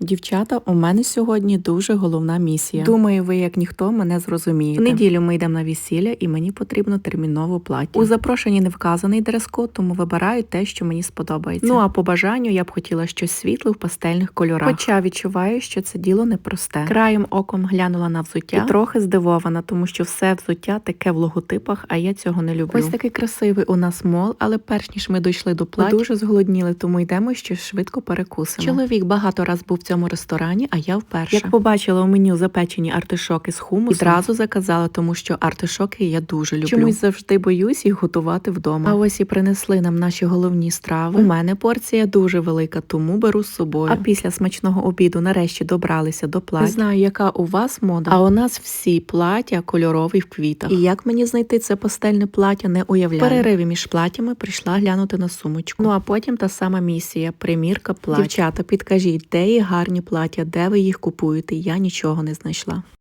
Дівчата, у мене сьогодні дуже головна місія. Думаю, ви як ніхто мене зрозумієте. В неділю ми йдемо на весілля, і мені потрібно терміново плаття. У запрошенні не вказаний дрес-код, тому вибираю те, що мені сподобається. Ну а по бажанню я б хотіла щось світле в пастельних кольорах. Хоча відчуваю, що це діло непросте. Краєм оком глянула на взуття і трохи здивована, тому що все взуття таке в логотипах, а я цього не люблю. Ось такий красивий у нас мол, але перш ніж ми дійшли до плаття, ми дуже зголодніли, тому йдемо ще швидко перекусимо. Чоловік багато раз був цьому ресторані, а я вперше. Як побачила у меню запечені артишоки з хумусом, відразу заказала, тому що артишоки я дуже люблю. Чомусь завжди боюсь їх готувати вдома. А ось і принесли нам наші головні страви. У мене порція дуже велика, тому беру з собою. А після смачного обіду нарешті добралися до плаття. Не знаю, яка у вас мода, а у нас всі плаття кольорові в квітах. І як мені знайти це пастельне плаття, не уявляю. В перериві між платтями прийшла глянути на сумочку. Ну а потім та сама місія примірка плаття. Дівчата, підкажіть, де є гарні плаття, де ви їх купуєте? Я нічого не знайшла.